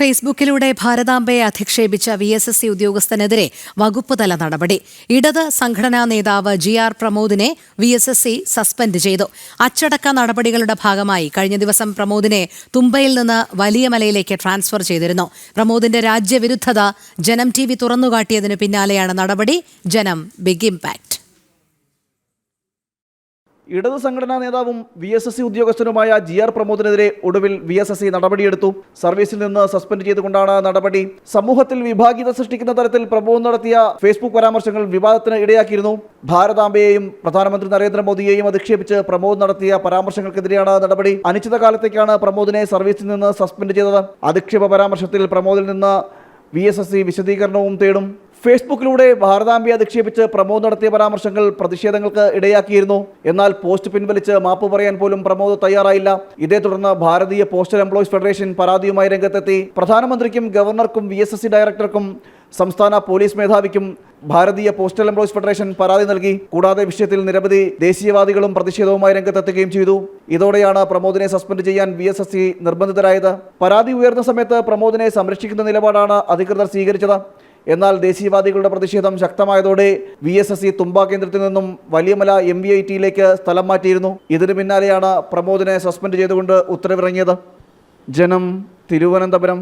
ഫേസ്ബുക്കിലൂടെ ഭാരതാംബയെ അധിക്ഷേപിച്ച വി എസ് എസ് സി ഉദ്യോഗസ്ഥനെതിരെ വകുപ്പുതല നടപടി. ഇടത് സംഘടനാ നേതാവ് G R പ്രമോദിനെ V S S C suspend ചെയ്തു. അച്ചടക്ക നടപടികളുടെ ഭാഗമായി കഴിഞ്ഞ ദിവസം പ്രമോദിനെ തുമ്പയിൽ നിന്ന് വലിയ മലയിലേക്ക് ട്രാൻസ്ഫർ ചെയ്തിരുന്നു. പ്രമോദിന്റെ രാജ്യവിരുദ്ധത ജനം ടി വി തുറന്നുകാട്ടിയതിനു പിന്നാലെയാണ് നടപടി. ജനം ബിഗ് ഇംപാക്ട് ഇടതു സംഘടനാ നേതാവും വി എസ് എസ് സി ഉദ്യോഗസ്ഥനുമായ ജി ആർ പ്രമോദിനെതിരെ ഒടുവിൽ വി എസ് എസ് സി നടപടിയെടുത്തു. സർവീസിൽ നിന്ന് സസ്പെൻഡ് ചെയ്തുകൊണ്ടാണ് നടപടി. സമൂഹത്തിൽ വിഭാഗീയത സൃഷ്ടിക്കുന്ന തരത്തിൽ പ്രമോദ് നടത്തിയ ഫേസ്ബുക്ക് പരാമർശങ്ങൾ വിവാദത്തിന് ഇടയാക്കിയിരുന്നു. ഭാരതാംബയെയും പ്രധാനമന്ത്രി നരേന്ദ്രമോദിയെയും അധിക്ഷേപിച്ച് പ്രമോദ് നടത്തിയ പരാമർശങ്ങൾക്കെതിരെയാണ് നടപടി. അനിശ്ചിതകാലത്തേക്കാണ് പ്രമോദിനെ സർവീസിൽ നിന്ന് സസ്പെൻഡ് ചെയ്തത്. അധിക്ഷേപ പരാമർശത്തിൽ പ്രമോദിൽ നിന്ന് വി എസ് എസ് സി വിശദീകരണവും തേടും. ഫേസ്ബുക്കിലൂടെ ഭാരതാംബിയ അധിക്ഷേപിച്ച് പ്രമോദ് നടത്തിയ പരാമർശങ്ങൾ പ്രതിഷേധങ്ങൾക്ക് ഇടയാക്കിയിരുന്നു. എന്നാൽ പോസ്റ്റ് പിൻവലിച്ച് മാപ്പ് പറയാൻ പോലും പ്രമോദ് തയ്യാറായില്ല. ഇതേ തുടർന്ന് ഭാരതീയ പോസ്റ്റൽ എംപ്ലോയീസ് ഫെഡറേഷൻ പരാതിയുമായി രംഗത്തെത്തി. പ്രധാനമന്ത്രിക്കും ഗവർണർക്കും വി ഡയറക്ടർക്കും സംസ്ഥാന പോലീസ് മേധാവിക്കും ഭാരതീയ പോസ്റ്റൽ എംപ്ലോയീസ് ഫെഡറേഷൻ പരാതി നൽകി. കൂടാതെ വിഷയത്തിൽ നിരവധി ദേശീയവാദികളും പ്രതിഷേധവുമായി രംഗത്തെത്തുകയും ചെയ്തു. ഇതോടെയാണ് പ്രമോദിനെ സസ്പെൻഡ് ചെയ്യാൻ വി എസ് എസ് സി നിർബന്ധിതരായത്. പരാതി ഉയർന്ന സമയത്ത് പ്രമോദിനെ സംരക്ഷിക്കുന്ന നിലപാടാണ് അധികൃതർ സ്വീകരിച്ചത്. എന്നാൽ ദേശീയവാദികളുടെ പ്രതിഷേധം ശക്തമായതോടെ V S S C Thumba കേന്ദ്രത്തിൽ നിന്നും വലിയമല എം വി ഐ ടിയിലേക്ക് സ്ഥലം മാറ്റിയിരുന്നു. ഇതിനു പിന്നാലെയാണ് പ്രമോദിനെ സസ്പെൻഡ് ചെയ്തുകൊണ്ട് ഉത്തരവിറങ്ങിയത്. ജനം തിരുവനന്തപുരം.